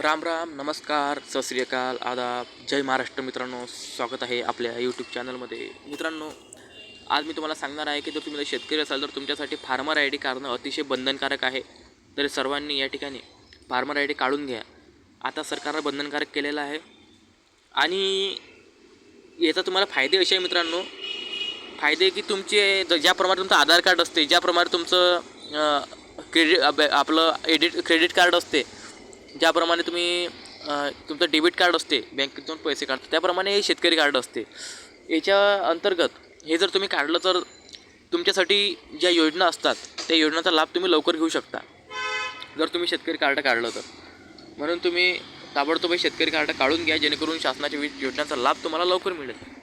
राम राम नमस्कार सत श्री अकाल आदाब जय महाराष्ट्र मित्रांनो स्वागत आहे आपल्या यूट्यूब चॅनलमध्ये मित्रांनो आज मी तुम्हाला सांगणार आहे की जर तुम्ही शेतकरी असाल तर तुमच्यासाठी फार्मर आय डी काढणं अतिशय बंधनकारक आहे. तर सर्वांनी या ठिकाणी फार्मर आय डी काढून घ्या. आता सरकारनं बंधनकारक केलेलं आहे. आणि याचा तुम्हाला फायदे असे आहे मित्रांनो. फायदे की तुमचे ज- ज्याप्रमाणे तुमचं आधार कार्ड असते ज्याप्रमाणे तुमचं क्रेडिट आपलं एडिट क्रेडिट कार्ड असते ज्याप्रमाणे तुम्ही तुमचं डेबिट कार्ड असते बँकेतून पैसे काढता त्याप्रमाणे हे शेतकरी कार्ड असते. याच्या अंतर्गत हे जर तुम्ही काढलं तर तुमच्यासाठी ज्या योजना असतात त्या योजनाचा लाभ तुम्ही लवकर घेऊ शकता. जर तुम्ही शेतकरी कार्ड काढलं तर. म्हणून तुम्ही ताबडतोब हे शेतकरी कार्ड काढून घ्या जेणेकरून शासनाच्या विविध योजनांचा लाभ तुम्हाला लवकर मिळेल.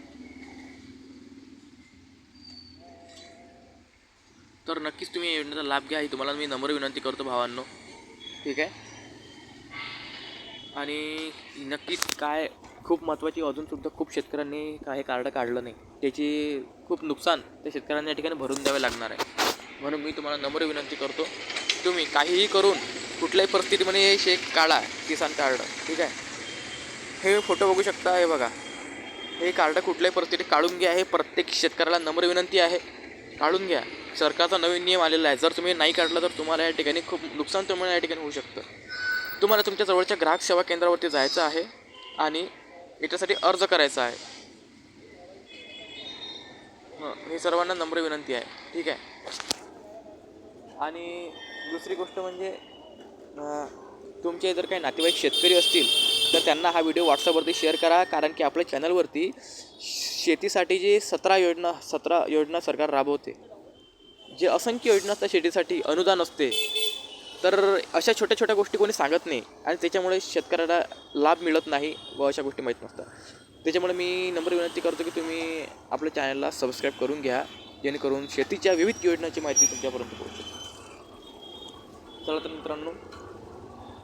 तर नक्कीच तुम्ही या योजनेचा लाभ घ्या ही तुम्हाला मी नम्र विनंती करतो भावांनो. ठीक आहे? आणि नक्कीच काय खूप महत्त्वाची अजूनसुद्धा खूप शेतकऱ्यांनी काय कार्ड काढलं नाही. त्याची खूप नुकसान त्या शेतकऱ्यांना या ठिकाणी भरून द्यावे लागणार आहे. म्हणून मी तुम्हाला नम्र विनंती करतो तुम्ही काहीही करून कुठल्याही परिस्थितीमध्ये हे शेक काढा किसान कार्ड ठीक आहे? हे फोटो बघू शकता हे बघा. हे कार्ड कुठल्याही परिस्थितीत काढून घ्या हे प्रत्येक शेतकऱ्याला नम्र विनंती आहे. काढून घ्या. सरकारचा नवीन नियम आलेला आहे. जर तुम्ही नाही काढलं तर तुम्हाला या ठिकाणी खूप नुकसान तुम्हाला या ठिकाणी होऊ शकतं. तुम्हाला तुमच्या जवळच्या ग्राहक सेवा केंद्रावरती जायचं आहे आणि याच्यासाठी अर्ज करायचा आहे. हं, हे सर्वांना नम्र विनंती आहे. ठीक आहे? आणि दुसरी गोष्ट म्हणजे तुमचे जर काही नातेवाईक शेतकरी असतील तर त्यांना हा व्हिडिओ व्हॉट्सअपवरती शेअर करा कारण की आपल्या चॅनलवरती शेतीसाठी जे सतरा योजना सतरा योजना सरकार राबवते जे असंख्य योजना असतात शेतीसाठी अनुदान असते तर अशा छोट्या छोट्या गोष्टी कोणी सांगत नाही आणि त्याच्यामुळे शेतकऱ्याला लाभ मिळत नाही व अशा गोष्टी माहीत नसतात. त्याच्यामुळे मी नंबर विनंती करतो की तुम्ही आपल्या चॅनलला सबस्क्राईब करून घ्या जेणेकरून शेतीच्या विविध योजनांची माहिती तुमच्यापर्यंत पोहोचेल. चला तर मित्रांनो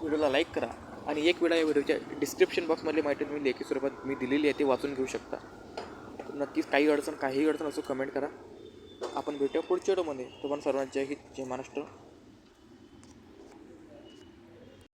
व्हिडिओला लाईक करा आणि एक वेळा या व्हिडिओच्या डिस्क्रिप्शन बॉक्समधली माहिती तुम्ही लेखी स्वरूपात मी दिलेली आहे ती वाचून घेऊ शकता. नक्कीच काही अडचण काही अडचण असो कमेंट करा. आपण भेटूया पुढच्या व्हिडिओमध्ये. तुम्हाला सर्वांच्या हित जय महाराष्ट्र.